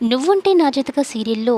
నువ్వుంటే నా జతక సీరియల్లో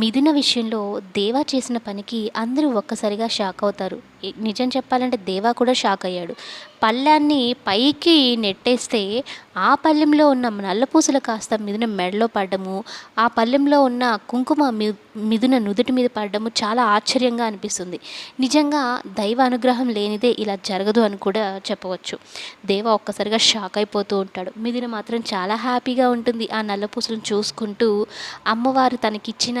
మిథున విషయంలో దేవా చేసిన పనికి అందరూ ఒక్కసారిగా షాక్ అవుతారు. నిజం చెప్పాలంటే దేవా కూడా షాక్ అయ్యాడు. పళ్ళాన్ని పైకి నెట్టేస్తే ఆ పళ్ళెంలో ఉన్న నల్లపూసలు కాస్త మిథున మెడలో పడ్డము ఆ పళ్ళెంలో ఉన్న కుంకుమ మిథున నుదుటి మీద పడ్డము చాలా ఆశ్చర్యంగా అనిపిస్తుంది. నిజంగా దైవ అనుగ్రహం లేనిదే ఇలా జరగదు అని కూడా చెప్పవచ్చు. దేవ ఒక్కసారిగా షాక్ అయిపోతూ ఉంటాడు. మిథున మాత్రం చాలా హ్యాపీగా ఉంటుంది ఆ నల్లపూసలను చూసుకుంటూ అమ్మవారు తనకిచ్చిన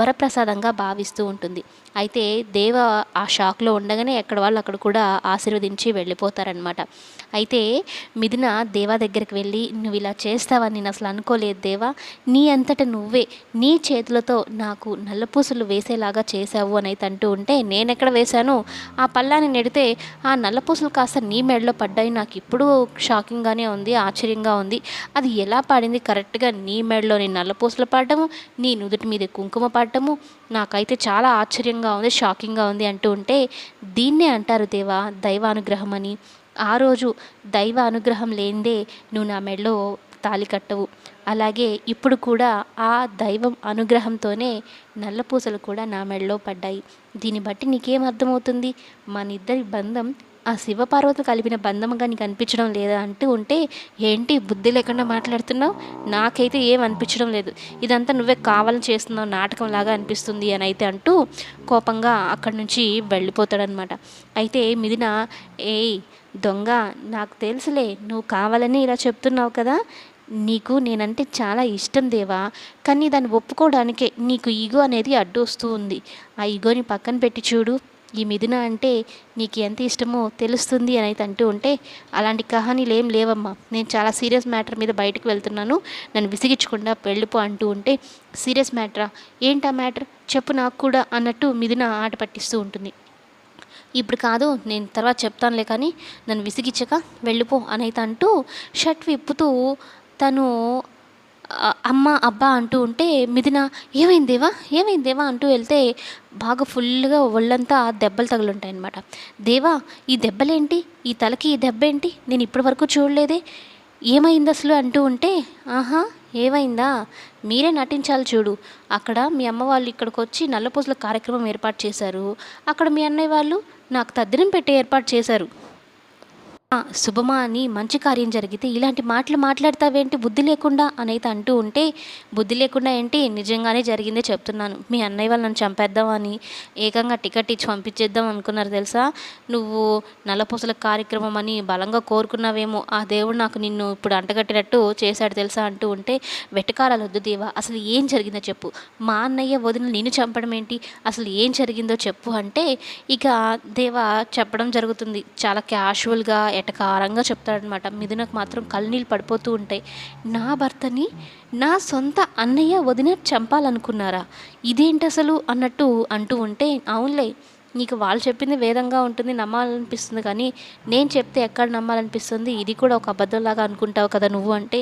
వరప్రసాదంగా భావిస్తూ ఉంటుంది. అయితే దేవ ఆ షాక్లో ఉండగానే ఎక్కడ వాళ్ళు అక్కడ కూడా ఆశీర్వదించి వెళ్ళిపోతారనమాట అయితే మిథున దేవా దగ్గరికి వెళ్ళి నువ్వు ఇలా చేస్తావని నేను అసలు అనుకోలేదు దేవా. నీ అంతట నువ్వే. నీ చేతులతో నాకు నల్లపూసలు వేసేలాగా చేసావు అని అయితే అంటూ ఉంటే నేను ఎక్కడ వేశాను? ఆ పల్లాన్ని నెడితే ఆ నల్లపూసలు కాస్త నీ మెడలో పడ్డాయి. నాకు ఇప్పుడు షాకింగ్గానే ఉంది ఆశ్చర్యంగా ఉంది. అది ఎలా పాడింది? కరెక్ట్గా నీ మెడలో నీ నల్లపూసలు పాడడం నీ నుదుటి మీద కుంకుమ పడ్డము నాకైతే చాలా ఆశ్చర్యంగా ఉంది షాకింగ్గా ఉంది అంటూ ఉంటే దీన్నే అంటారు దేవా దైవానుగ్రహం అని ఆ రోజు దైవ అనుగ్రహం లేనిదే నువ్వు నా మెడలో తాళి కట్టవు. అలాగే ఇప్పుడు కూడా ఆ దైవం అనుగ్రహంతోనే నల్లపూసలు కూడా నా మెడలో పడ్డాయి. దీన్ని బట్టి నీకేం అర్థమవుతుంది? మన ఇద్దరి బంధం ఆ శివపార్వతులు కలిపిన బంధంగా నీకు అనిపించడం లేదా అంటూ ఉంటే ఏంటి బుద్ధి లేకుండా మాట్లాడుతున్నావు? నాకైతే ఏం అనిపించడం లేదు. ఇదంతా నువ్వే కావాలని చేస్తున్నావు నాటకం లాగా అనిపిస్తుంది అని అయితే అంటూ కోపంగా అక్కడి నుంచి వెళ్ళిపోతాడనమాట అయితే మిదిన ఏయ్ దొంగ నాకు తెలుసులే నువ్వు కావాలని ఇలా చెప్తున్నావు కదా? నీకు నేనంటే చాలా ఇష్టం దేవా కానీ దాన్ని ఒప్పుకోవడానికే నీకు ఈగో అనేది అడ్డు వస్తూ ఉంది. ఆ ఈగోని పక్కన పెట్టి చూడు. ఈ మిథున అంటే నీకు ఎంత ఇష్టమో తెలుస్తుంది అని అయితే అంటూ ఉంటే అలాంటి కహానీలు ఏం లేవమ్మా. నేను చాలా సీరియస్ మ్యాటర్ మీద బయటకు వెళ్తున్నాను. నన్ను విసిగించకుండా వెళ్ళిపో అంటూ ఉంటే సీరియస్ మ్యాటరా? ఏంటా మ్యాటర్? చెప్పు నాకు కూడా అన్నట్టు మిథున ఆట పట్టిస్తూ ఉంటుంది. ఇప్పుడు కాదు నేను తర్వాత చెప్తానులే కానీ నన్ను విసిగించక వెళ్ళిపో అని అయితే అంటూ షర్ట్ విప్పుతూ తను అమ్మ అబ్బా అంటూ ఉంటే మిథున ఏమైందేవా ఏమైందేవా అంటూ వెళ్తే బాగా ఫుల్గా ఒళ్ళంతా దెబ్బలు తగులుంటాయి అనమాట దేవా ఈ దెబ్బలేంటి? ఈ తలకి ఈ దెబ్బ ఏంటి నేను ఇప్పటి వరకు చూడలేదే. ఏమైంది అసలు? అంటూ ఉంటే ఆహా ఏమైందా? మీరే నటించాలి చూడు. అక్కడ మీ అమ్మ వాళ్ళు ఇక్కడికి వచ్చి నల్లపూసల కార్యక్రమం ఏర్పాటు చేశారు. అక్కడ మీ అన్నయ్య వాళ్ళు నాకు తద్దినం పెట్టి ఏర్పాటు చేశారు. శుభమా అని మంచి కార్యం జరిగితే ఇలాంటి మాటలు మాట్లాడతావేంటి? బుద్ధి లేకుండా? అని అయితే అంటూ ఉంటే బుద్ధి లేకుండా ఏంటి? నిజంగానే జరిగిందే చెప్తున్నాను. మీ అన్నయ్య వాళ్ళని చంపేద్దామని ఏకంగా టికెట్ ఇచ్చి పంపించేద్దాం అనుకున్నారు తెలుసా? నువ్వు నల్లపూసల కార్యక్రమం అని బలంగా కోరుకున్నావేమో ఆ దేవుడు నాకు నిన్ను ఇప్పుడు అంటగట్టినట్టు చేశాడు తెలుసా అంటూ ఉంటే వెటకారాలు వద్దు దేవా అసలు ఏం జరిగిందో చెప్పు. మా అన్నయ్య వదిన నిన్ను చంపడం ఏంటి? అసలు ఏం జరిగిందో చెప్పు అంటే ఇక దేవా చెప్పడం జరుగుతుంది. చాలా క్యాషువల్గా ఎటకారంగా చెప్తాడనమాట మిథునకు మాత్రం కళ్ళనీళ్ళు పడిపోతూ ఉంటాయి. నా భర్తని నా సొంత అన్నయ్య వదిన చంపాలనుకున్నారా? ఇదేంటి అసలు? అన్నట్టు అంటూ ఉంటే అవునులే నీకు వాళ్ళు చెప్పింది వేదంగా ఉంటుంది నమ్మాలనిపిస్తుంది కానీ నేను చెప్తే ఎక్కడ నమ్మాలనిపిస్తుంది? ఇది కూడా ఒక అబద్ధంలాగా అనుకుంటావు కదా నువ్వు అంటే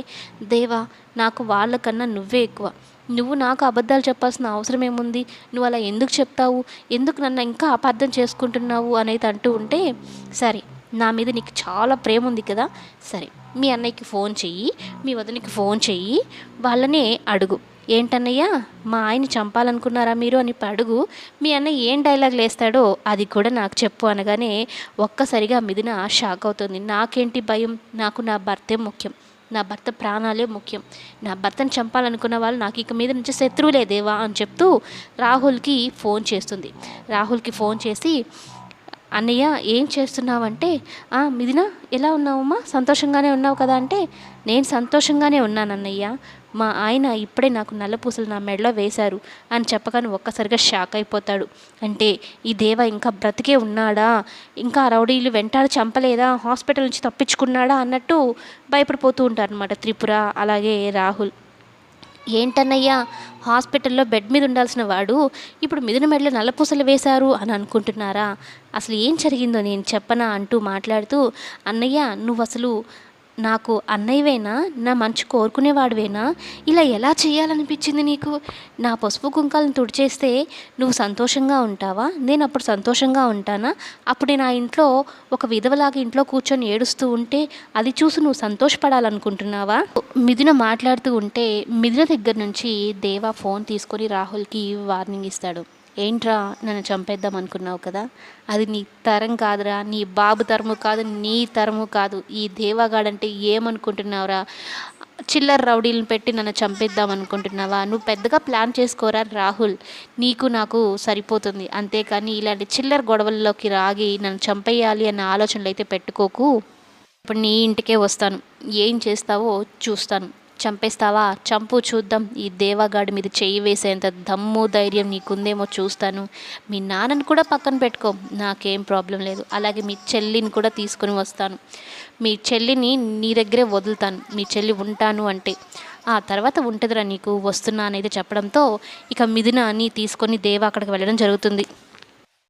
దేవా నాకు వాళ్ళకన్నా నువ్వే ఎక్కువ. నువ్వు నాకు అబద్ధాలు చెప్పాల్సిన అవసరం ఏముంది? నువ్వు అలా ఎందుకు చెప్తావు? ఎందుకు నన్ను ఇంకా అపార్థం చేసుకుంటున్నావు? అనేది అంటూ ఉంటే సరే నా మీద నీకు చాలా ప్రేమ ఉంది కదా సరే మీ అన్నయ్యకి ఫోన్ చెయ్యి మీ వదినకి ఫోన్ చెయ్యి వాళ్ళనే అడుగు. ఏంటన్నయ్య మా ఆయన చంపాలనుకున్నారా మీరు అని అడుగు. మీ అన్నయ్య ఏం డైలాగ్ లేస్తాడో అది కూడా నాకు చెప్పు అనగానే ఒక్కసారిగా మిదిన షాక్ అవుతుంది. నాకేంటి భయం? నాకు నా భర్తే ముఖ్యం. నా భర్త ప్రాణాలే ముఖ్యం. నా భర్తను చంపాలనుకున్న వాళ్ళు నాకు ఇక మీద నుంచి శత్రువులేదేవా అని చెప్తూ రాహుల్కి ఫోన్ చేస్తుంది. రాహుల్కి ఫోన్ చేసి అన్నయ్య ఏం చేస్తున్నావంటే "ఆ, ఎలా ఉన్నావమ్మా? సంతోషంగానే ఉన్నావు కదా? అంటే నేను సంతోషంగానే ఉన్నాను అన్నయ్య. మా ఆయన ఇప్పుడే నాకు నల్లపూసలు నా మెడలో వేశారు. అని చెప్పగానే ఒక్కసారిగా షాక్ అయిపోతాడు. అంటే ఈ దేవ ఇంకా బ్రతికే ఉన్నాడా? ఇంకా రౌడీలు వెంటాడు చంపలేదా? హాస్పిటల్ నుంచి తప్పించుకున్నాడా? అన్నట్టు భయపడిపోతూ ఉంటారు అనమాట త్రిపుర అలాగే రాహుల్. ఏంటన్నయ్యా హాస్పిటల్లో బెడ్ మీద ఉండాల్సిన వాడు ఇప్పుడు మిథున మెడలో నల్లపూసలు వేశారు అని అనుకుంటున్నారా? అసలు ఏం జరిగిందో నేను చెప్పనా అంటూ మాట్లాడుతూ అన్నయ్య నువ్వు అసలు నాకు అన్నయ్యవేనా? నా మంచి కోరుకునేవాడివేనా? ఇలా ఎలా చేయాలనిపించింది నీకు? నా పసుపు కుంకాలను తుడిచేస్తే నువ్వు సంతోషంగా ఉంటావా? నేను అప్పుడు సంతోషంగా ఉంటానా? అప్పుడు నా ఇంట్లో ఒక విధవలాగా ఇంట్లో కూర్చొని ఏడుస్తూ ఉంటే అది చూసి నువ్వు సంతోషపడాలనుకుంటున్నావా? మిథున మాట్లాడుతూ ఉంటే మిథున దగ్గర నుంచి దేవా ఫోన్ తీసుకొని రాహుల్కి వార్నింగ్ ఇస్తాడు. ఏంట్రా నన్ను చంపేద్దాం అనుకున్నావు కదా? అది నీ తరం కాదురా నీ బాబు తరము కాదు నీ తరము కాదు. ఈ దేవాగాడంటే ఏమనుకుంటున్నావురా? చిల్లర రౌడీలను పెట్టి నన్ను చంపేద్దాం అనుకుంటున్నావా? నువ్వు పెద్దగా ప్లాన్ చేసుకోరా రాహుల్. నీకు నాకు సరిపోతుంది. అంతేకాని ఇలాంటి చిల్లర గొడవల్లోకి రాగి నన్ను చంపేయాలి అన్న ఆలోచనలు అయితే పెట్టుకోకు. ఇప్పుడు నీ ఇంటికే వస్తాను. ఏం చేస్తావో చూస్తాను. చంపేస్తావా? చంపు చూద్దాం. ఈ దేవాగాడి మీద చెయ్యి వేసేంత దమ్ము ధైర్యం నీకుందేమో చూస్తాను. మీ నాన్నని కూడా పక్కన పెట్టుకో. నాకేం ప్రాబ్లం లేదు. అలాగే మీ చెల్లిని కూడా తీసుకొని వస్తాను. మీ చెల్లిని నీ దగ్గరే వదులుతాను. మీ చెల్లి ఉంటాను అంటే. ఆ తర్వాత ఉంటుందిరా నీకు. వస్తున్నా అనేది చెప్పడంతో ఇక మిథునాన్ని తీసుకొని దేవ అక్కడికి వెళ్ళడం జరుగుతుంది.